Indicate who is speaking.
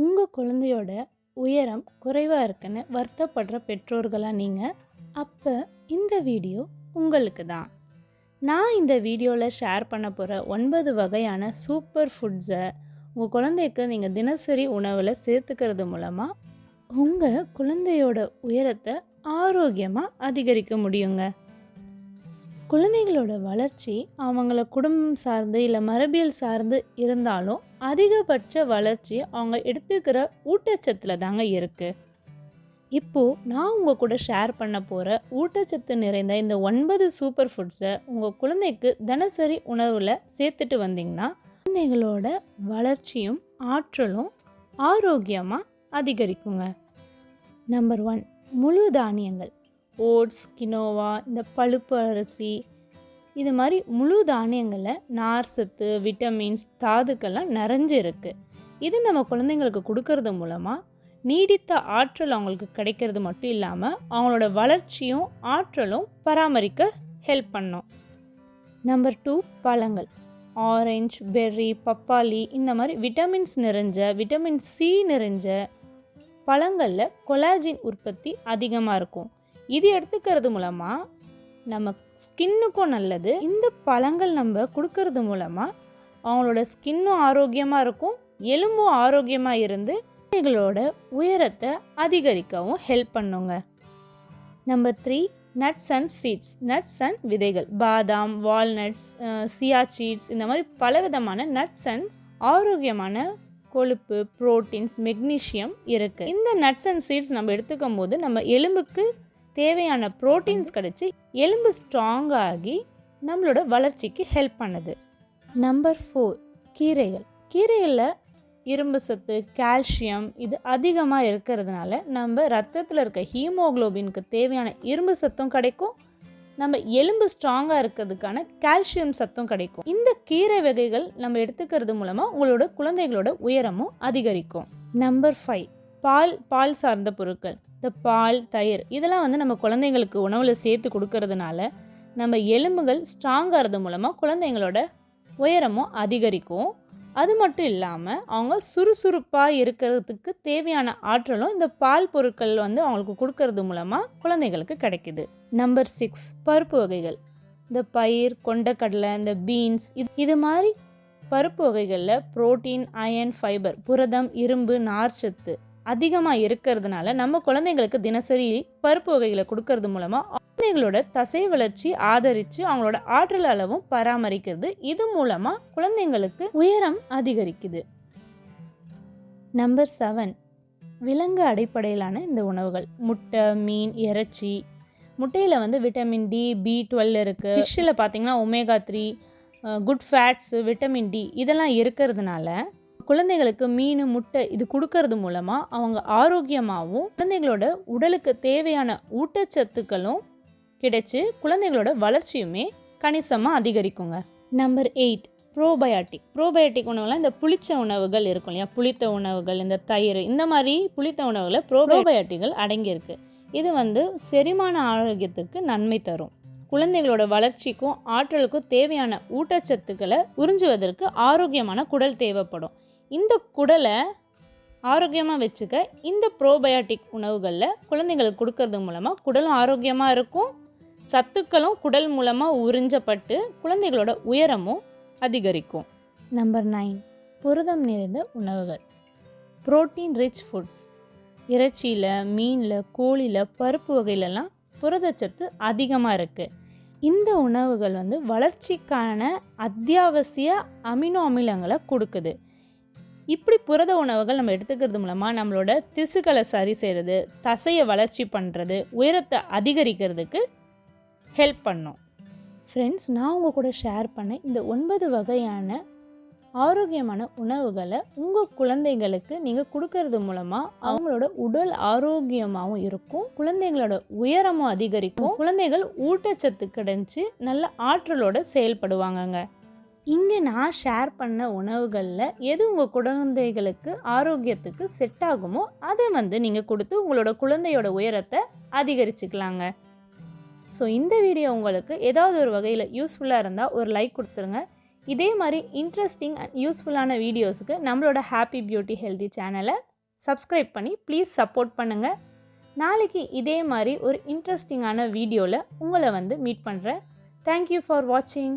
Speaker 1: உங்கள் குழந்தையோட உயரம் குறைவாக இருக்குன்னு வருத்தப்படுற பெற்றோர்களாக நீங்கள் அப்போ இந்த வீடியோ உங்களுக்கு தான். நான் இந்த வீடியோவில் ஷேர் பண்ண போகிற ஒன்பது வகையான சூப்பர் ஃபுட்ஸை உங்கள் குழந்தைக்கு நீங்கள் தினசரி உணவில் சேர்த்துக்கிறது மூலமாக உங்கள் குழந்தையோட உயரத்தை ஆரோக்கியமாக அதிகரிக்க முடியுங்க. குழந்தைகளோட வளர்ச்சி அவங்கள குடும்பம் சார்ந்து இல்லை மரபியல் சார்ந்து இருந்தாலும் அதிகபட்ச வளர்ச்சி அவங்க எடுத்துக்கிற ஊட்டச்சத்தில் தாங்க இருக்குது இப்போது நான் உங்கள் கூட ஷேர் பண்ண போகிற ஊட்டச்சத்து நிறைந்த இந்த ஒன்பது சூப்பர் ஃபுட்ஸை உங்கள் குழந்தைக்கு தினசரி உணவில் சேர்த்துட்டு வந்தீங்கன்னா குழந்தைகளோட வளர்ச்சியும் ஆற்றலும் ஆரோக்கியமாக அதிகரிக்குங்க. நம்பர் ஒன் முழு தானியங்கள். ஓட்ஸ் கினோவா இந்த பழுப்பு அரிசி இது மாதிரி முழு தானியங்களில் நார் சத்து விட்டமின்ஸ் தாதுக்கள்லாம் நிறைஞ்சு இருக்குது இது நம்ம குழந்தைங்களுக்கு கொடுக்கறது மூலமாக நீடித்த ஆற்றல் அவங்களுக்கு கிடைக்கிறது மட்டும் இல்லாமல் அவங்களோட வளர்ச்சியும் ஆற்றலும் பராமரிக்க ஹெல்ப் பண்ணும். நம்பர் டூ பழங்கள். ஆரஞ்ச் பெர்ரி பப்பாளி இந்த மாதிரி விட்டமின்ஸ் நிறைஞ்ச விட்டமின் சி நிறைஞ்ச பழங்களில் கொலாஜின் உற்பத்தி அதிகமாக இருக்கும். இது எடுத்துக்கிறது மூலமாக நம்ம ஸ்கின்னுக்கும் நல்லது. இந்த பழங்கள் நம்ம கொடுக்கறது மூலமாக அவங்களோட ஸ்கின்னும் ஆரோக்கியமாக இருக்கும் எலும்பும் ஆரோக்கியமாக இருந்து குழந்தைகளோட உயரத்தை அதிகரிக்கவும் ஹெல்ப் பண்ணுங்க. Number three nuts and seeds nuts and விதைகள். பாதாம் வால்நட்ஸ் சியா சீட்ஸ் இந்த மாதிரி பலவிதமான நட்ஸ் அண்ட் ஆரோக்கியமான கொழுப்பு புரோட்டீன்ஸ் மெக்னீஷியம் இருக்குது இந்த நட்ஸ் அண்ட் சீட்ஸ் நம்ம எடுத்துக்கும் போது நம்ம எலும்புக்கு தேவையான ப்ரோட்டீன்ஸ் கிடச்சி எலும்பு ஸ்ட்ராங் ஆகி நம்மளோட வளர்ச்சிக்கு ஹெல்ப் பண்ணுது. நம்பர் ஃபோர் கீரைகள். கீரைகளில் இரும்பு சத்து கால்சியம் இது அதிகமாக இருக்கிறதுனால நம்ம ரத்தத்தில் இருக்க ஹீமோக்ளோபினுக்கு தேவையான இரும்பு சத்தும் கிடைக்கும். நம்ம எலும்பு ஸ்ட்ராங்காக இருக்கிறதுக்கான கால்சியம் சத்தும் கிடைக்கும். இந்த கீரை வகைகள் நம்ம எடுத்துக்கிறது மூலமாக உங்களோட குழந்தைகளோட உயரமும் அதிகரிக்கும். நம்பர் ஃபைவ் பால் பால் சார்ந்த பொருட்கள் இந்த பால் தயிர் இதெல்லாம் வந்து நம்ம குழந்தைங்களுக்கு உணவில் சேர்த்து கொடுக்கறதுனால நம்ம எலும்புகள் ஸ்ட்ராங்காகிறது மூலமாக குழந்தைங்களோட உயரமும் அதிகரிக்கும். அது மட்டும் இல்லாமல் அவங்க சுறுசுறுப்பாக இருக்கிறதுக்கு தேவையான ஆற்றலும் இந்த பால் பொருட்கள் வந்து அவங்களுக்கு கொடுக்கறது மூலமாக குழந்தைகளுக்கு கிடைக்குது. நம்பர் சிக்ஸ் பருப்பு வகைகள். இந்த பயிர் கொண்டக்கடலை இந்த பீன்ஸ் இது இது மாதிரி பருப்பு வகைகளில் புரோட்டீன் அயன் ஃபைபர் புரதம் இரும்பு நார்ச்சத்து அதிகமாக இருக்கிறதுனால நம்ம குழந்தைங்களுக்கு தினசரி பருப்பு வகைகளை கொடுக்கறது மூலமாக குழந்தைங்களோட தசை வளர்ச்சி ஆதரித்து அவங்களோட ஆற்றல் அளவும் பராமரிக்கிறது. இது மூலமாக குழந்தைங்களுக்கு உயரம் அதிகரிக்குது. நம்பர் செவன் விலங்கு அடிப்படையிலான இந்த உணவுகள். முட்டை மீன் இறைச்சி. முட்டையில் வந்து விட்டமின் டி பி டுவெல் இருக்குது ஃபிஷ்ஷில் பார்த்தீங்கன்னா omega three good fats vitamin D இதெல்லாம் இருக்கிறதுனால குழந்தைகளுக்கு மீன் முட்டை இது கொடுக்கறது மூலமாக அவங்க ஆரோக்கியமாகவும் குழந்தைகளோட உடலுக்கு தேவையான ஊட்டச்சத்துக்களும் கிடைச்சி குழந்தைகளோட வளர்ச்சியுமே கணிசமாக அதிகரிக்குங்க. நம்பர் எயிட் ப்ரோபயாட்டிக் ப்ரோபயாட்டிக் உணவுலாம் இந்த புளிச்ச உணவுகள் இருக்கும் இல்லையா? புளித்த உணவுகள் இந்த தயிர் இந்த மாதிரி புளித்த உணவுகளை ப்ரோபயோட்டிகள் அடங்கியிருக்கு. இது வந்து செரிமான ஆரோக்கியத்துக்கு நன்மை தரும். குழந்தைகளோட வளர்ச்சிக்கும் ஆற்றலுக்கும் தேவையான ஊட்டச்சத்துக்களை உறிஞ்சுவதற்கு ஆரோக்கியமான குடல் தேவைப்படும். இந்த குடலை ஆரோக்கியமாக வச்சுக்க இந்த ப்ரோபயோட்டிக் உணவுகளில் குழந்தைங்களுக்கு கொடுக்கறது மூலமாக குடலும் ஆரோக்கியமாக இருக்கும். சத்துக்களும் குடல் மூலமாக உறிஞ்சப்பட்டு குழந்தைகளோட உயரமும் அதிகரிக்கும். நம்பர் நைன் புரதம் நிறைந்த உணவுகள். புரோட்டீன் ரிச் ஃபுட்ஸ் இறைச்சியில் மீனில் கோழியில் பருப்பு வகையிலலாம் புரதச்சத்து அதிகமாக இருக்குது இந்த உணவுகள் வந்து வளர்ச்சிக்கான அத்தியாவசிய அமினோ அமிலங்களை கொடுக்குது. இப்படி புரத உணவுகள் நம்ம எடுத்துக்கிறது மூலமாக நம்மளோட திசுக்களை சரி செய்கிறது தசையை வளர்ச்சி பண்ணுறது உயரத்தை அதிகரிக்கிறதுக்கு ஹெல்ப் பண்ணும். ஃப்ரெண்ட்ஸ் நான் உங்கள் கூட ஷேர் பண்ண இந்த ஒன்பது வகையான ஆரோக்கியமான உணவுகளை உங்கள் குழந்தைங்களுக்கு நீங்கள் கொடுக்கறது மூலமாக அவங்களோட உடல் ஆரோக்கியமாகவும் இருக்கும் குழந்தைங்களோட உயரமும் அதிகரிக்கும் குழந்தைகள் ஊட்டச்சத்து கிடைச்சி நல்ல ஆற்றலோடு செயல்படுவாங்கங்க. இங்கே நான் ஷேர் பண்ண உணவுகளில் எது உங்கள் குழந்தைகளுக்கு ஆரோக்கியத்துக்கு செட் ஆகுமோ அதை வந்து நீங்கள் கொடுத்து உங்களோட குழந்தையோட உயரத்தை அதிகரிச்சுக்கலாங்க. ஸோ இந்த வீடியோ உங்களுக்கு ஏதாவது ஒரு வகையில் யூஸ்ஃபுல்லாக இருந்தால் ஒரு லைக் கொடுத்துருங்க. இதே மாதிரி இன்ட்ரெஸ்டிங் அண்ட் யூஸ்ஃபுல்லான வீடியோஸுக்கு நம்மளோட ஹாப்பி பியூட்டி ஹெல்தி சேனலை சப்ஸ்கிரைப் பண்ணி ப்ளீஸ் சப்போர்ட் பண்ணுங்கள் நாளைக்கு இதே மாதிரி ஒரு இன்ட்ரெஸ்டிங்கான வீடியோவில் உங்களை வந்து மீட் பண்ணுறேன் தேங்க்யூ ஃபார் வாட்சிங்